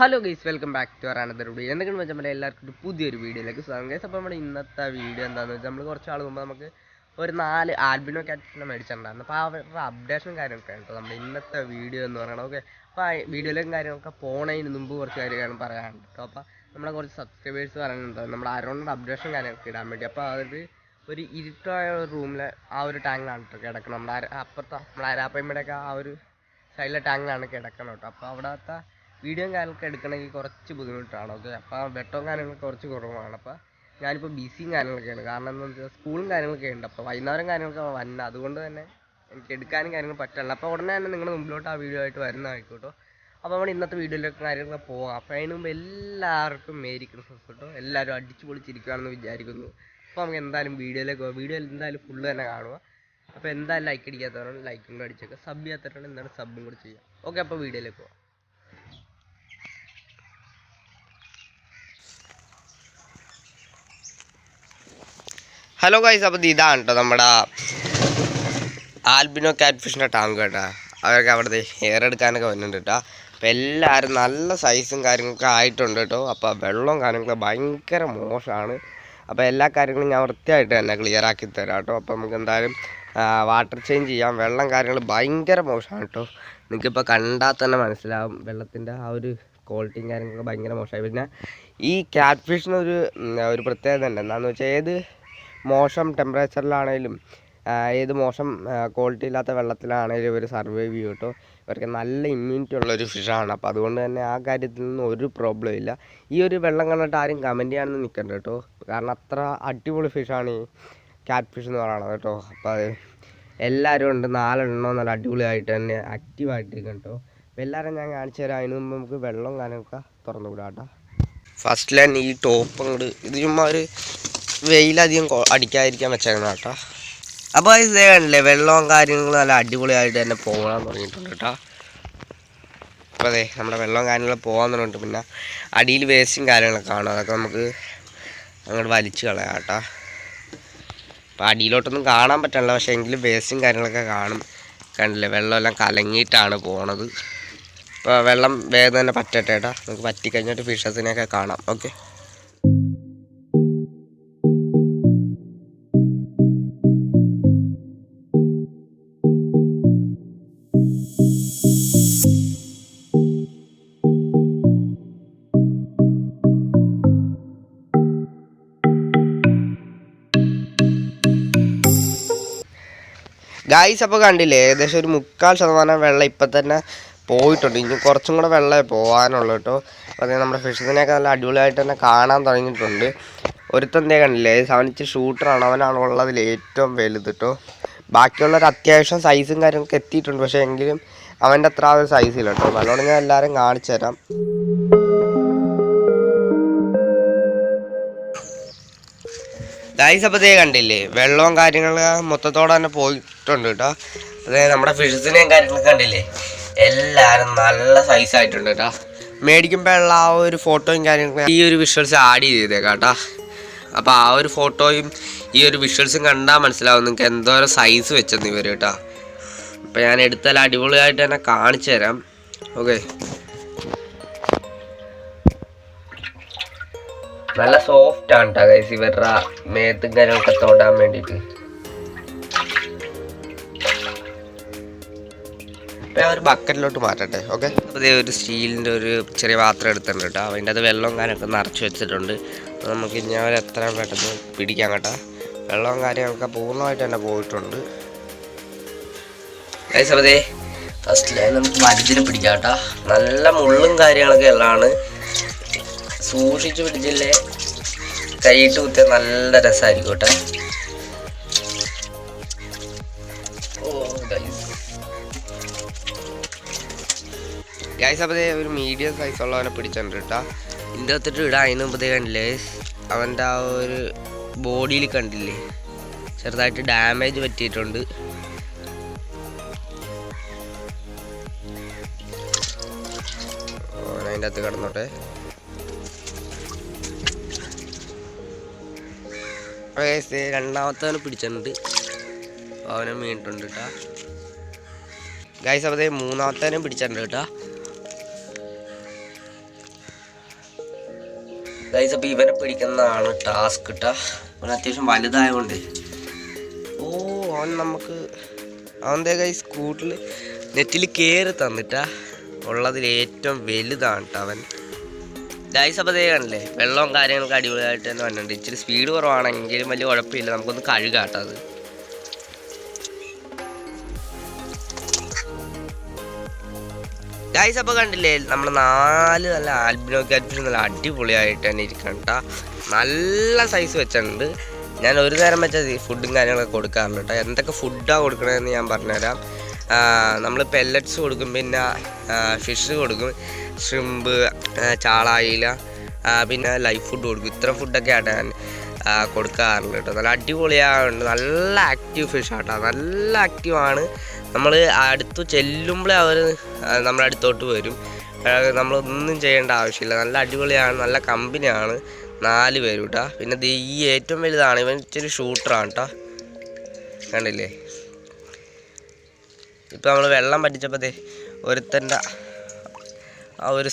Hello guys welcome back to another video എന്തൊക്കെയാണ് വെച്ചാൽ എല്ലാവർക്കും പുതിയൊരു വീഡിയോയിലേക്ക് സ്വാഗതം. ഗൈസ് അപ്പോൾ നമ്മുടെ ഇന്നത്തെ വീഡിയോ എന്താണെന്ന് വെച്ചാൽ നമ്മൾ കുറച്ച് ആൾ മുമ്പ് നമുക്ക് ഒരു നാല് ആൽബിനോ ക്യാറ്റിനെ മേടിച്ചിട്ടുണ്ടായിരുന്നു. അപ്പോൾ അവരുടെ അപ്ഡേഷനും കാര്യമൊക്കെ ഉണ്ട് നമ്മുടെ ഇന്നത്തെ വീഡിയോ എന്ന് പറയുന്നത് ഓക്കെ അപ്പോൾ ആ വീഡിയോയിലേക്കും കാര്യങ്ങളൊക്കെ പോണതിന് മുമ്പ് കുറച്ച് കാര്യങ്ങൾ പറയാനുണ്ട്. കേട്ടോ അപ്പോൾ നമ്മളെ കുറച്ച് സബ്സ്ക്രൈബേഴ്സ് പറയുന്നുണ്ട്. നമ്മുടെ അരോണിന്റെ അപ്ഡേഷൻ കാര്യങ്ങളൊക്കെ ഇടാൻ വേണ്ടി. അപ്പോൾ അതായത് ഒരു ഇരുട്ടായ റൂമിലെ ആ ഒരു ടാങ്കിലാണ് കേട്ടോ കിടക്കണം നമ്മുടെ അപ്പുറത്ത് നമ്മുടെ അരാപ്പയമ്മയുടെയൊക്കെ ആ ഒരു സൈഡിലെ ടാങ്കിലാണ് കിടക്കണം കേട്ടോ അപ്പോൾ അവിടുത്തെ വീഡിയോയും കാര്യങ്ങളൊക്കെ എടുക്കണമെങ്കിൽ കുറച്ച് ബുദ്ധിമുട്ടാണ്. ഓക്കെ അപ്പോൾ വെട്ടവും കാര്യങ്ങളൊക്കെ കുറച്ച് കുറവാണ്. അപ്പോൾ ഞാനിപ്പോൾ ബിസിയും കാര്യങ്ങളൊക്കെയാണ് കാരണം എന്താണെന്ന് വെച്ചാൽ സ്കൂളും കാര്യങ്ങളൊക്കെ ഉണ്ട്. അപ്പോൾ വൈകുന്നേരം കാര്യങ്ങളൊക്കെ വന്ന. അതുകൊണ്ട് തന്നെ എനിക്ക് എടുക്കാനും കാര്യങ്ങൾ പറ്റില്ല അപ്പോൾ ഉടനെ തന്നെ നിങ്ങളുടെ മുമ്പിലോട്ട് ആ വീഡിയോ ആയിട്ട് വരുന്നതായിക്കോട്ടോ. അപ്പോൾ നമ്മൾ ഇന്നത്തെ വീഡിയോയിലൊക്കെ കാര്യങ്ങളൊക്കെ പോകാം. അപ്പോൾ അതിന് മുമ്പ് എല്ലാവർക്കും മേരി ക്രിസ്മസ് കേട്ടോ എല്ലാവരും അടിച്ചു പൊളിച്ചിരിക്കുകയാണെന്ന് വിചാരിക്കുന്നു. അപ്പോൾ നമുക്ക് എന്തായാലും വീഡിയോയിലേക്ക് പോകാം വീഡിയോയിൽ എന്തായാലും ഫുള്ള് തന്നെ കാണുക. അപ്പോൾ എന്തായാലും ലൈക്ക് അടിക്കാത്തവരാണ് ലൈക്കും കൂടെ അടിച്ചേക്കുക സബ് ചെയ്യാത്തവരാണ് എന്താണ് സബും കൂടെ ചെയ്യുക ഓക്കെ അപ്പോൾ വീഡിയോയിലേക്ക് പോകാം ഹലോ ഗൈസ് അപ്പോൾ ഇതാണ് കേട്ടോ നമ്മുടെ ആൽബിനോ കാറ്റ് ഫിഷിന്റെ ടാങ്ക് കേട്ടോ. അവരൊക്കെ അവിടുത്തെ ഹെയർ എടുക്കാനൊക്കെ വരുന്നുണ്ട് കേട്ടോ അപ്പോൾ എല്ലാവരും നല്ല സൈസും കാര്യങ്ങളൊക്കെ ആയിട്ടുണ്ട് കേട്ടോ അപ്പോൾ വെള്ളവും കാര്യങ്ങളൊക്കെ ഭയങ്കര മോശമാണ് അപ്പോൾ എല്ലാ കാര്യങ്ങളും ഞാൻ വൃത്തിയായിട്ട് തന്നെ ക്ലിയർ ആക്കി തരാം കേട്ടോ അപ്പോൾ നമുക്ക് എന്തായാലും വാട്ടർ ചേഞ്ച് ചെയ്യാം. വെള്ളം കാര്യങ്ങൾ ഭയങ്കര മോശമാണ് കേട്ടോ നിങ്ങൾക്കിപ്പോൾ കണ്ടാൽ തന്നെ മനസ്സിലാവും. വെള്ളത്തിന്റെ ആ ഒരു ക്വാളിറ്റിയും കാര്യങ്ങളൊക്കെ ഭയങ്കര മോശമായി പിന്നെ ഈ ക്യാറ്റ് ഫിഷിനൊരു ഒരു പ്രത്യേകത ഉണ്ട്. എന്താണെന്ന് വെച്ചാൽ ഏത് മോശം ടെമ്പറേച്ചറിലാണേലും ആ, ഏത് മോശം ക്വാളിറ്റി ഇല്ലാത്ത വെള്ളത്തിലാണേലും ഇവർ സർവൈവ് ചെയ്യും കേട്ടോ ഇവർക്ക് നല്ല ഇമ്മ്യൂണിറ്റി ഉള്ളൊരു ഫിഷാണ് അപ്പോൾ അതുകൊണ്ട് തന്നെ ആ കാര്യത്തിൽ നിന്നും ഒരു പ്രോബ്ലം ഇല്ല. ഈ ഒരു വെള്ളം കണ്ടിട്ട് ആരും കമന്റ് ചെയ്യാനൊന്നും നിൽക്കണ്ട കേട്ടോ. കാരണം അത്ര അടിപൊളി ഫിഷാണ് ഈ ക്യാറ്റ് ഫിഷ് എന്ന് പറയുന്നത് കേട്ടോ. അപ്പോൾ അത് എല്ലാവരും ഉണ്ട്. നാലെണ്ണോ നല്ല അടിപൊളിയായിട്ട് തന്നെ ആക്റ്റീവായിട്ടിരിക്കും കേട്ടോ. അപ്പോൾ എല്ലാവരും ഞാൻ കാണിച്ചു തരാം. അതിന് മുമ്പ് നമുക്ക് വെള്ളം കാര്യങ്ങളൊക്കെ തുറന്നു വിടാം കേട്ടോ. ഫസ്റ്റ് ഈ ടോപ്പ് അങ്ങോട്ട് ഇത് ചുമ്മാ ഒരു വെയിലധികം അടിക്കാതിരിക്കാൻ വെച്ചേക്കണം കേട്ടോ. അപ്പോൾ ഇതേ കണ്ടില്ലേ വെള്ളവും കാര്യങ്ങളും നല്ല അടിപൊളിയായിട്ട് തന്നെ പോകാൻ തുടങ്ങിയിട്ടുണ്ട് കേട്ടോ. അപ്പോൾ അതെ നമ്മുടെ വെള്ളവും കാര്യങ്ങളും പോകാൻ തുടങ്ങിയിട്ട് പിന്നെ അടിയിൽ വേസ്റ്റും കാര്യങ്ങളൊക്കെ കാണും. അതൊക്കെ നമുക്ക് അങ്ങോട്ട് വലിച്ചു കളയാം കേട്ടോ. അപ്പോൾ അടിയിലോട്ടൊന്നും കാണാൻ പറ്റണില്ല പക്ഷേ എങ്കിലും വേസ്റ്റും കാര്യങ്ങളൊക്കെ കാണും. കണ്ടില്ലേ വെള്ളമെല്ലാം കലങ്ങിയിട്ടാണ് പോണത്. ഇപ്പോൾ വെള്ളം വേഗം തന്നെ പറ്റട്ടെ കേട്ടോ. നമുക്ക് പറ്റിക്കഴിഞ്ഞിട്ട് ഫിഷസിനെയൊക്കെ കാണാം. ഓക്കെ ഗായ്സ് അപ്പോൾ കണ്ടില്ലേ ഏകദേശം ഒരു മുക്കാൽ ശതമാനം വെള്ളം ഇപ്പം തന്നെ പോയിട്ടുണ്ട്. ഇനി കുറച്ചും കൂടെ വെള്ളമേ പോകാനുള്ളൂ കേട്ടോ. അപ്പോൾ നമ്മുടെ ഫിഷസിനെയൊക്കെ നല്ല അടിപൊളിയായിട്ട് തന്നെ കാണാൻ തുടങ്ങിയിട്ടുണ്ട്. ഒരുത്തന്തേ കണ്ടില്ലേ സെവനിച്ച് ഷൂട്ടറാണ്. അവനാണ് ഉള്ളതിൽ ഏറ്റവും വലുത് കേട്ടോ. ബാക്കിയുള്ളവർ അത്യാവശ്യം സൈസും കാര്യങ്ങളൊക്കെ എത്തിയിട്ടുണ്ട്. പക്ഷേ എങ്കിലും അവന്റെ അത്ര ആ ഒരു സൈസില്ല കേട്ടോ. നല്ലോണം ഞാൻ എല്ലാവരും കാണിച്ചു തരാം ഗൈസ് അപ്പോൾ ഇതേ കണ്ടില്ലേ വെള്ളവും കാര്യങ്ങളും മൊത്തത്തോടെ തന്നെ പോയിട്ടുണ്ട് കേട്ടോ. അതേ നമ്മുടെ ഫിഷസിനെയും കാര്യങ്ങളൊക്കെ കണ്ടില്ലേ? എല്ലാവരും നല്ല സൈസ് ആയിട്ടുണ്ട് കേട്ടോ. മേടിക്കുമ്പോഴുള്ള ആ ഒരു ഫോട്ടോയും കാര്യങ്ങളൊക്കെ ഈ ഒരു വിഷ്വൽസ് ആഡ് ചെയ്തേക്കാം കേട്ടോ. അപ്പോൾ ആ ഒരു ഫോട്ടോയും ഈ ഒരു വിഷ്വൽസും കണ്ടാൽ മനസ്സിലാവും നിങ്ങൾക്ക് എന്തോരം സൈസ് വെച്ചെന്ന് ഇവർ കേട്ടോ. അപ്പോൾ ഞാൻ എടുത്താൽ അടിപൊളിയായിട്ട് തന്നെ കാണിച്ചു തരാം ഓക്കെ നല്ല സോഫ്റ്റ് ആണ് കേട്ടോ ഗൈസ് ഇവരുടെ മേത്തും കാര്യങ്ങളൊക്കെ തൊടാൻ വേണ്ടിട്ട് ഞാൻ ഒരു ബക്കറ്റിലോട്ട് മാറ്റട്ടെ ഓക്കെ അപ്പോൾ ഒരു സ്റ്റീലിന്റെ ഒരു ചെറിയ പാത്രം എടുത്തിട്ടുണ്ട് കേട്ടോ അതിന്റെ അത് വെള്ളവും കാര്യമൊക്കെ നിറച്ച് വെച്ചിട്ടുണ്ട്. അപ്പോൾ നമുക്ക് ഇനി അവർ എത്ര പെട്ടെന്ന് പിടിക്കാം കേട്ടോ. വെള്ളവും കാര്യങ്ങളൊക്കെ പൂർണമായിട്ട് തന്നെ പോയിട്ടുണ്ട്. ഗൈസ് അപ്പോൾ ഫസ്റ്റ് ലൈൻ നമുക്ക് വലുതിന് പിടിക്കാം കേട്ടോ നല്ല മുള്ളും കാര്യങ്ങളൊക്കെ ഉള്ളതാണ്. സൂക്ഷിച്ചു പിടിച്ചില്ലേ? കൈയിട്ട് കുത്തിയ നല്ല രസമായിരിക്കും കേട്ടോ. ഗൈസ് അപ്പോൾ ഒരു മീഡിയം സൈസ് ഉള്ളവനെ പിടിച്ചിട്ടുണ്ട് കേട്ടോ ഇതിന്റെ അകത്തിട്ട് ഇടാൻ അതിന് മുമ്പ് കണ്ടില്ലേ? അവന്റെ ആ ഒരു ബോഡിയിൽ കണ്ടില്ലേ? ചെറുതായിട്ട് ഡാമേജ് പറ്റിയിട്ടുണ്ട്. അതിന്റെ അകത്ത് കിടന്നോട്ടെ. ഗൈസ് രണ്ടാമത്തവന് പിടിച്ചിട്ടുണ്ട് അവനെ വീണിട്ടുണ്ട് കേട്ടോ ഗൈസ് അപ്പോൾ ദേ മൂന്നാമത്തേനും പിടിച്ചിട്ടുണ്ട് കേട്ടോ ഗൈസ് അപ്പോൾ ഇവനെ പിടിക്കുന്നതാണ് ടാസ്ക് കേട്ടോ അവൻ അത്യാവശ്യം വലുതായതുകൊണ്ട് ഓ അവൻ നമുക്ക് അവന്റെ ഗൈസ് കൂട്ടിൽ നെറ്റിൽ കയറി തന്നിട്ടാ. ഉള്ളതിൽ ഏറ്റവും വലുതാണ് കേട്ടോ അവൻ. ഗൈസ് അപ്പോൾ ദേ കണ്ടില്ലേ? വെള്ളവും കാര്യങ്ങളൊക്കെ അടിപൊളിയായിട്ട് തന്നെ വന്നിട്ടുണ്ട്. ഇച്ചിരി സ്പീഡ് കുറവാണെങ്കിലും വലിയ കുഴപ്പമില്ല. നമുക്കൊന്ന് കഴുകാട്ടോ അത്. ഗൈസ് അപ്പോൾ കണ്ടില്ലേ? നമ്മൾ നാല് നല്ല ആൽബിനോ കാറ്റ് നല്ല അടിപൊളിയായിട്ട് തന്നെ ഇരിക്കണ്ട നല്ല സൈസ് വെച്ചിട്ടുണ്ട്. ഞാൻ ഒരു നേരം വെച്ചാൽ ഫുഡും കാര്യങ്ങളൊക്കെ കൊടുക്കാറുണ്ട് കേട്ടോ എന്തൊക്കെ ഫുഡാണ് കൊടുക്കണതെന്ന് ഞാൻ പറഞ്ഞുതരാം. നമ്മൾ പെല്ലറ്റ്സ് കൊടുക്കും പിന്നെ ഫിഷ് കൊടുക്കും. ഷ്രിമ്പ് ചാളായില പിന്നെ ലൈഫ് ഫുഡ് കൊടുക്കും. ഇത്ര ഫുഡൊക്കെ ആട്ടെ ഞാൻ കൊടുക്കാറുണ്ട് കേട്ടോ. നല്ല അടിപൊളിയാകുന്നുണ്ട് നല്ല ആക്റ്റീവ് ഫിഷ് ആട്ടോ. നല്ല ആക്റ്റീവാണ് നമ്മൾ അടുത്ത് ചെല്ലുമ്പോഴേ അവർ നമ്മുടെ അടുത്തോട്ട് വരും. നമ്മളൊന്നും ചെയ്യേണ്ട ആവശ്യമില്ല. നല്ല അടിപൊളിയാണ് നല്ല കമ്പനിയാണ്. നാല് പേരും കേട്ടോ പിന്നെ ഈ ഏറ്റവും വലുതാണ്. ഇവൻ ഇച്ചിരി ഷൂട്ടറാണ് കേട്ടോ കണ്ടില്ലേ? ഇപ്പം നമ്മൾ വെള്ളം പറ്റിച്ചപ്പോൾ ദേ ഒരുത്തന്റെ ആ ഒരു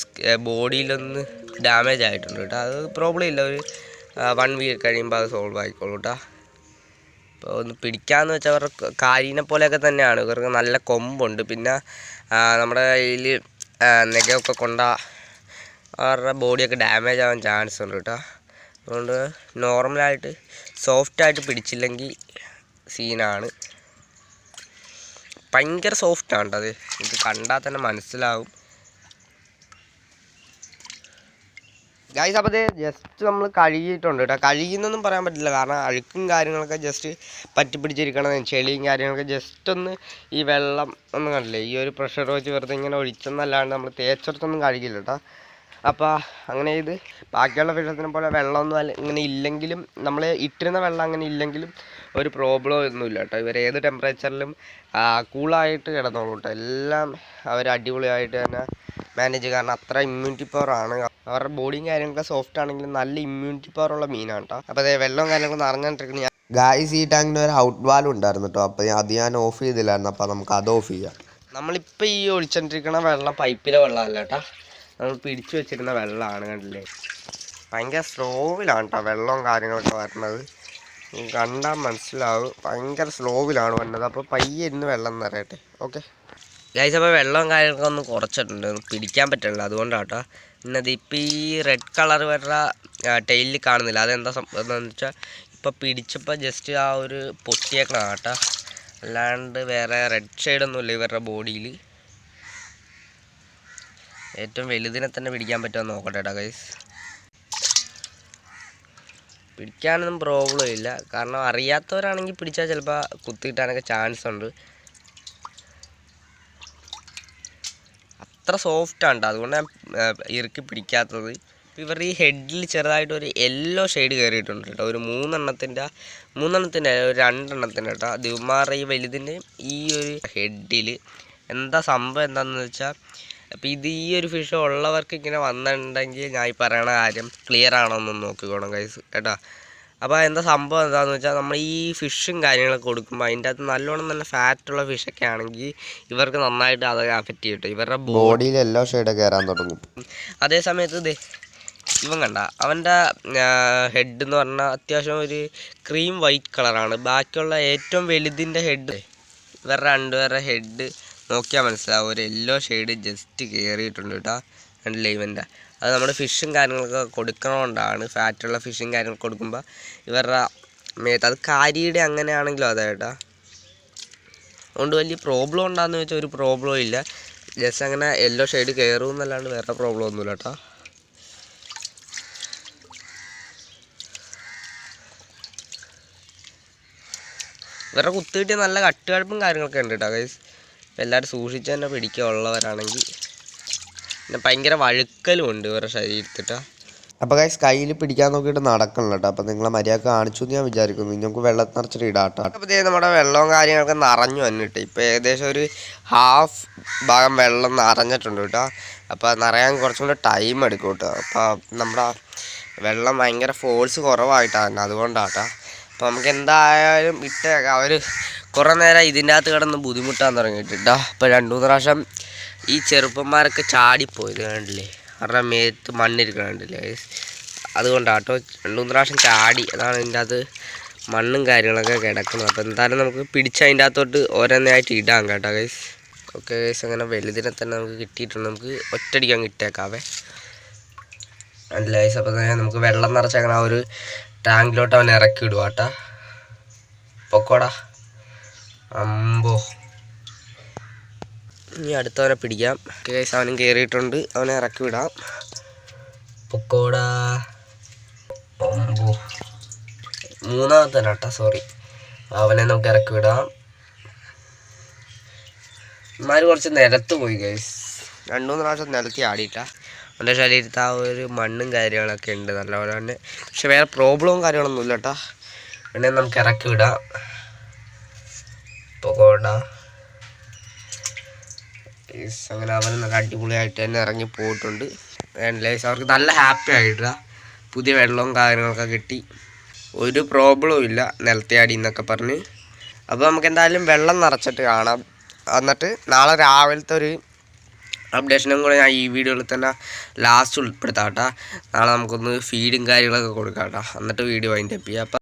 ബോഡിയിലൊന്ന് ഡാമേജ് ആയിട്ടുണ്ട് കേട്ടോ. അത് പ്രോബ്ലം ഇല്ല. ഒരു വൺ വീക്ക് കഴിയുമ്പോൾ അത് സോൾവ് ആയിക്കോളൂ കേട്ടോ. ഇപ്പോൾ ഒന്ന് പിടിക്കാന്ന് വെച്ചാൽ അവരുടെ കാരീനെ പോലെയൊക്കെ തന്നെയാണ്. ഇവർക്ക് നല്ല കൊമ്പുണ്ട്. പിന്നെ നമ്മുടെ കയ്യിൽ നെഗയൊക്കെ കൊണ്ട അവരുടെ ബോഡിയൊക്കെ ഡാമേജ് ആവാൻ ചാൻസ് ഉണ്ട് കേട്ടോ. അതുകൊണ്ട് നോർമലായിട്ട് സോഫ്റ്റായിട്ട് പിടിച്ചില്ലെങ്കിൽ സീനാണ് ഭയങ്കര സോഫ്റ്റാണ് കേട്ടോ അത്. ഇത് കണ്ടാൽ തന്നെ മനസ്സിലാവും. ഗായ്സ് അപ്പോൾ ജസ്റ്റ് നമ്മൾ കഴുകിയിട്ടുണ്ട് കേട്ടോ കഴുകിയെന്നൊന്നും പറയാൻ പറ്റില്ല. കാരണം അഴുക്കും കാര്യങ്ങളൊക്കെ ജസ്റ്റ് പറ്റി പിടിച്ചിരിക്കണം ചെളിയും കാര്യങ്ങളൊക്കെ ജസ്റ്റ് ഒന്ന് ഈ വെള്ളം ഒന്നും കണ്ടില്ലേ? ഈ ഒരു പ്രഷർ വെച്ച് വെറുതെ ഇങ്ങനെ ഒഴിച്ചെന്നല്ലാണ്ട് നമ്മൾ തേച്ചെടുത്തൊന്നും കഴുകില്ല കേട്ടോ അപ്പോൾ അങ്ങനെ ഇത് ബാക്കിയുള്ള വെള്ളത്തിനെ പോലെ വെള്ളമൊന്നും അല്ല ഇങ്ങനെ ഇല്ലെങ്കിലും നമ്മൾ ഇട്ടിരുന്ന വെള്ളം അങ്ങനെ ഇല്ലെങ്കിലും ഒരു പ്രോബ്ലം ഒന്നുമില്ല കേട്ടോ ഇവർ ഏത് ടെമ്പറേച്ചറിലും കൂളായിട്ട് കിടന്നോളൂ കേട്ടോ എല്ലാം അവർ അടിപൊളിയായിട്ട് തന്നെ മാനേജ് കാരണം അത്ര ഇമ്മ്യൂണിറ്റി പവർ ആണ്. അവരുടെ ബോഡിയും കാര്യങ്ങളൊക്കെ സോഫ്റ്റ് ആണെങ്കിലും നല്ല ഇമ്മ്യൂണിറ്റി പവർ ഉള്ള മീനാണ് കേട്ടോ അപ്പോൾ അതേ വെള്ളവും കാര്യങ്ങളൊക്കെ നിറഞ്ഞിട്ടിരിക്കുന്നത് ഞാൻ ഗായ്സ് ഈ ടാങ്കിന് ഒരു ഔട്ട് വാൽ ഉണ്ടായിരുന്നു കേട്ടോ അപ്പോൾ അത് ഞാൻ ഓഫ് ചെയ്തില്ലായിരുന്നു. അപ്പോൾ നമുക്ക് അത് ഓഫ് ചെയ്യാം. നമ്മളിപ്പോൾ ഈ ഒളിച്ചോണ്ടിരിക്കുന്ന വെള്ളം പൈപ്പിലെ വെള്ളമല്ല കേട്ടോ നമ്മൾ പിടിച്ചു വെച്ചിരുന്ന വെള്ളമാണ് കണ്ടില്ലേ? ഭയങ്കര സ്ലോവിലാണ് കേട്ടോ വെള്ളവും കാര്യങ്ങളൊക്കെ വരുന്നത് കണ്ടാൽ മനസ്സിലാവും. ഭയങ്കര സ്ലോവിലാണ് വരുന്നത് അപ്പോൾ പയ്യെ ഇരുന്ന് വെള്ളം നിറയട്ടെ. ഓക്കെ ഗൈസ് അപ്പോൾ വെള്ളവും കാര്യങ്ങളൊക്കെ ഒന്ന് കുറച്ചിട്ടുണ്ട്. പിടിക്കാൻ പറ്റണില്ല അതുകൊണ്ടാണ് കേട്ടോ പിന്നെ അത് ഇപ്പോൾ ഈ റെഡ് കളർ വരുന്ന ടെയിലിൽ കാണുന്നില്ല. അതെന്താ സംഭവം വെച്ചാൽ ഇപ്പോൾ പിടിച്ചപ്പോൾ ജസ്റ്റ് ആ ഒരു പൊട്ടിയേക്കണം കേട്ടോ അല്ലാണ്ട് വേറെ റെഡ് ഷെയ്ഡൊന്നുമില്ല ഇവരുടെ ബോഡിയിൽ ഏറ്റവും വലുതിനെ തന്നെ പിടിക്കാൻ പറ്റുമെന്ന് നോക്കട്ടെ കേട്ടോ ഗൈസ് പിടിക്കാനൊന്നും പ്രോബ്ലം ഇല്ല. കാരണം അറിയാത്തവരാണെങ്കിൽ പിടിച്ചാൽ ചിലപ്പോൾ കുത്തിയിട്ടാനൊക്കെ ചാൻസ് ഉണ്ട്. അത്ര സോഫ്റ്റാണ് അതുകൊണ്ട് ഞാൻ ഇറുക്കി പിടിക്കാത്തത്. ഇവരുടെ ഈ ഹെഡിൽ ചെറുതായിട്ട് ഒരു യെല്ലോ ഷെയ്ഡ് കയറിയിട്ടുണ്ട് കേട്ടോ. ഒരു മൂന്നെണ്ണത്തിന്റെ മൂന്നെണ്ണത്തിന്റെ ഒരു രണ്ടെണ്ണത്തിന്റെ കേട്ടോ. ദിവമാറ ഈ വലുതിന്റെ ഈ ഒരു ഹെഡിൽ എന്താ സംഭവം എന്താണെന്ന് വെച്ചാൽ അപ്പോൾ ഇത് ഈ ഒരു ഫിഷ് ഉള്ളവർക്ക് ഇങ്ങനെ വന്നിട്ടുണ്ടെങ്കിൽ ഞാൻ ഈ പറയണ കാര്യം ക്ലിയർ ആണോ എന്നൊന്ന് നോക്കിക്കോണം കൈസ് കേട്ടോ. അപ്പോൾ എന്താ സംഭവം എന്താണെന്ന് വെച്ചാൽ നമ്മൾ ഈ ഫിഷും കാര്യങ്ങളൊക്കെ കൊടുക്കുമ്പോൾ അതിന്റെ അകത്ത് നല്ലോണം നല്ല ഫാറ്റുള്ള ഫിഷൊക്കെ ആണെങ്കിൽ ഇവർക്ക് നന്നായിട്ട് അത് അഫക്റ്റ് ചെയ്യും കേട്ടോ ഇവരുടെ ബോഡി ബോഡിയിൽ എല്ലാ ഷെയ്ഡ് കയറാൻ തുടങ്ങും. അതേ സമയത്ത് ദേ ഇവൻ കണ്ട അവന്റെ ഹെഡ് എന്ന് പറഞ്ഞാൽ അത്യാവശ്യം ഒരു ക്രീം വൈറ്റ് കളറാണ് ബാക്കിയുള്ള ഏറ്റവും വലുതിന്റെ ഹെഡ് ഇവരുടെ രണ്ടുപേരുടെ ഹെഡ് നോക്കിയാൽ മനസ്സിലാവും. ഒരു യെല്ലോ ഷെയ്ഡ് ജസ്റ്റ് കയറിയിട്ടുണ്ട് കേട്ടോ കണ്ടില്ലേ ഇവന്റെ അത് നമ്മൾ ഫിഷും കാര്യങ്ങളൊക്കെ കൊടുക്കണോണ്ടാണ് ഫാറ്റുള്ള ഫിഷും കാര്യങ്ങളൊക്കെ കൊടുക്കുമ്പോൾ ഇവരുടെ മേത്ത്. അത് കാരിയുടെ അങ്ങനെയാണെങ്കിലും അതായിട്ടാ അതുകൊണ്ട് വലിയ പ്രോബ്ലം ഉണ്ടാകുന്ന വെച്ചാൽ ഒരു പ്രോബ്ലം ഇല്ല. ജസ്റ്റ് അങ്ങനെ യെല്ലോ ഷെയ്ഡ് കയറും എന്നല്ലാണ്ട് വേറെ പ്രോബ്ലം ഒന്നുമില്ല കേട്ടോ. ഇവരുടെ കുത്തുകിട്ടിയ നല്ല കട്ടുകഴപ്പും കാര്യങ്ങളൊക്കെ ഉണ്ട് കേട്ടോ ഗൈസ് എല്ലാവരും സൂക്ഷിച്ച് തന്നെ പിടിക്കുക ഉള്ളവരാണെങ്കിൽ. പിന്നെ ഭയങ്കര വഴുക്കലും ഉണ്ട് ഇവരുടെ ശരീരത്തിട്ടാ അപ്പോൾ ഗൈസ് കയ്യിൽ പിടിക്കാൻ നോക്കിയിട്ട് നടക്കണില്ല കേട്ടോ അപ്പോൾ നിങ്ങളെ മര്യാദ കാണിച്ചു എന്ന് ഞാൻ വിചാരിക്കുന്നു. നമുക്ക് വെള്ളം നിറച്ചിട്ട് ഇടാട്ടോ അപ്പോൾ ഇതേ നമ്മുടെ വെള്ളവും കാര്യങ്ങളൊക്കെ നിറഞ്ഞു വന്നിട്ട് ഇപ്പോൾ ഏകദേശം ഒരു ഹാഫ് ഭാഗം വെള്ളം നിറഞ്ഞിട്ടുണ്ട് കേട്ടോ അപ്പോൾ നിറയാൻ കുറച്ചും കൂടെ ടൈം എടുക്കും കേട്ടോ അപ്പോൾ നമ്മുടെ വെള്ളം ഭയങ്കര ഫോഴ്സ് കുറവായിട്ടാണ് അതുകൊണ്ടാട്ടോ അപ്പോൾ നമുക്ക് എന്തായാലും ഇട്ടേക്കാം. അവർ കുറേ നേരം ഇതിന്റെ അകത്ത് കിടന്ന് ബുദ്ധിമുട്ടാൻ തുടങ്ങിയിട്ടുണ്ടോ അപ്പോൾ രണ്ട് മൂന്ന് പ്രാവശ്യം ഈ ചെറുപ്പന്മാരൊക്കെ ചാടിപ്പോയത് കണ്ടില്ലേ? അവരുടെ മേത്ത് മണ്ണിരിക്കണം കണ്ടില്ലേ? കേട്ടോ രണ്ട് മൂന്ന് പ്രാവശ്യം ചാടി. അതാണ് ഇതിന്റെ അത് മണ്ണും കാര്യങ്ങളൊക്കെ കിടക്കുന്നത്. അപ്പോൾ എന്തായാലും നമുക്ക് പിടിച്ച് അതിന്റെ അകത്തോട്ട് ഓരോന്നായിട്ട് ഇടാം കേട്ടോ ഗൈസ് ഓക്കെ ഗൈസ് അങ്ങനെ വലുതിനെ തന്നെ നമുക്ക് കിട്ടിയിട്ടുണ്ട്. നമുക്ക് ഒറ്റടിക്കാൻ കിട്ടിയേക്കാവേ അല്ല ഗൈസ് അപ്പോൾ തന്നെ നമുക്ക് വെള്ളം നിറച്ചങ്ങനെ ആ ഒരു ടാങ്കിലോട്ട് അവൻ ഇറക്കി ഇടുക കേട്ടാ പൊക്കോടാ. അമ്പോ. ഇനി അടുത്തവനെ പിടിക്കാം. കേസ് അവനും കയറിയിട്ടുണ്ട് അവനെ ഇറക്കി വിടാം. പൊക്കോടാ. മൂന്നാമത്തെ കേട്ടാ സോറി അവനെ നമുക്ക് ഇറക്കി വിടാം. എന്നാൽ കുറച്ച് നിലത്ത് പോയി ഗൈസ് രണ്ടു മൂന്ന് പ്രാവശ്യം നിലത്തി ആടിയിട്ടാ അവന്റെ ശരീരത്ത് ആ ഒരു മണ്ണും കാര്യങ്ങളൊക്കെ ഉണ്ട് നല്ലപോലെ തന്നെ പക്ഷെ വേറെ പ്രോബ്ലവും കാര്യങ്ങളൊന്നും ഇല്ല കേട്ടാ നമുക്ക് ഇറക്കി വിടാം. പൊക്കോടാ. ഗൈസ് അങ്ങനെ അവൻ നല്ല അടിപൊളിയായിട്ട് തന്നെ ഇറങ്ങി പോയിട്ടുണ്ട്. വേണ്ടേസ് അവർക്ക് നല്ല ഹാപ്പി ആയിട്ടാ. പുതിയ വെള്ളവും കാര്യങ്ങളൊക്കെ കിട്ടി. ഒരു പ്രോബ്ലവും ഇല്ല നിലത്തെയാടി എന്നൊക്കെ പറഞ്ഞ്. അപ്പോൾ നമുക്ക് എന്തായാലും വെള്ളം നിറച്ചിട്ട് കാണാം. എന്നിട്ട് നാളെ രാവിലത്തെ ഒരു അപ്ഡേഷനും കൂടെ ഞാൻ ഈ വീഡിയോയിൽ തന്നെ ലാസ്റ്റ് ഉൾപ്പെടുത്താം കേട്ടോ. നാളെ നമുക്കൊന്ന് ഫീഡും കാര്യങ്ങളൊക്കെ കൊടുക്കാം കേട്ടോ. എന്നിട്ട് വീഡിയോ അതിന്റെ ചെയ്യാം. അപ്പം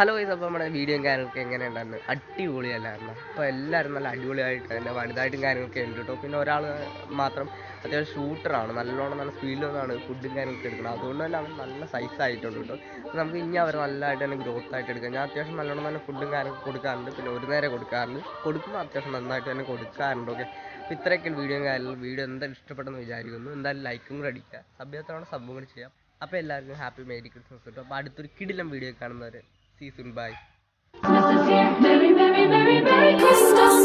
ഹലോ ഇത് അപ്പോൾ നമ്മുടെ വീഡിയോയും കാര്യങ്ങളൊക്കെ എങ്ങനെ ഉണ്ടായിരുന്നു അടിപൊളിയല്ലായിരുന്നു അപ്പോൾ എല്ലാവരും നല്ല അടിപൊളിയായിട്ട് തന്നെ വലുതായിട്ടും കാര്യങ്ങളൊക്കെ ഉണ്ട് കേട്ടോ പിന്നെ ഒരാൾ മാത്രം അത്യാവശ്യം ഷൂട്ടറാണ് നല്ലോണം നല്ല സ്പീഡിലൊന്നാണ് ഫുഡും കാര്യങ്ങളൊക്കെ എടുക്കുന്നത്. അതുകൊണ്ട് തന്നെ അവൻ നല്ല സൈസ് ആയിട്ടുണ്ട് കേട്ടോ അപ്പോൾ നമുക്ക് ഇനി അവർ നല്ലതായിട്ട് തന്നെ ഗ്രോത്ത് ആയിട്ട് എടുക്കാം. ഞാൻ അത്യാവശ്യം നല്ലോണം തന്നെ ഫുഡും കാര്യങ്ങളൊക്കെ കൊടുക്കാറുണ്ട്. പിന്നെ ഒരു നേരം കൊടുക്കാറുണ്ട്. കൊടുക്കുമ്പോൾ അത്യാവശ്യം നന്നായിട്ട് തന്നെ കൊടുക്കാറുണ്ട് ഓക്കെ അപ്പോൾ ഇത്രയൊക്കെ വീഡിയോ കാര്യങ്ങളും. വീഡിയോ എന്തായാലും ഇഷ്ടപ്പെട്ടെന്ന് വിചാരിക്കുന്നു. എന്തായാലും ലൈക്കും കൂടെ അടിക്കുക. സഭ്യത്തോടെ സംഭവം കൂടി ചെയ്യാം. അപ്പോൾ എല്ലാവർക്കും ഹാപ്പി മേരി ക്രിസ്മസ് കേട്ടോ അപ്പോൾ അടുത്തൊരു കിടിലം വീഡിയോ കാണുന്നവരെ See you soon. Bye.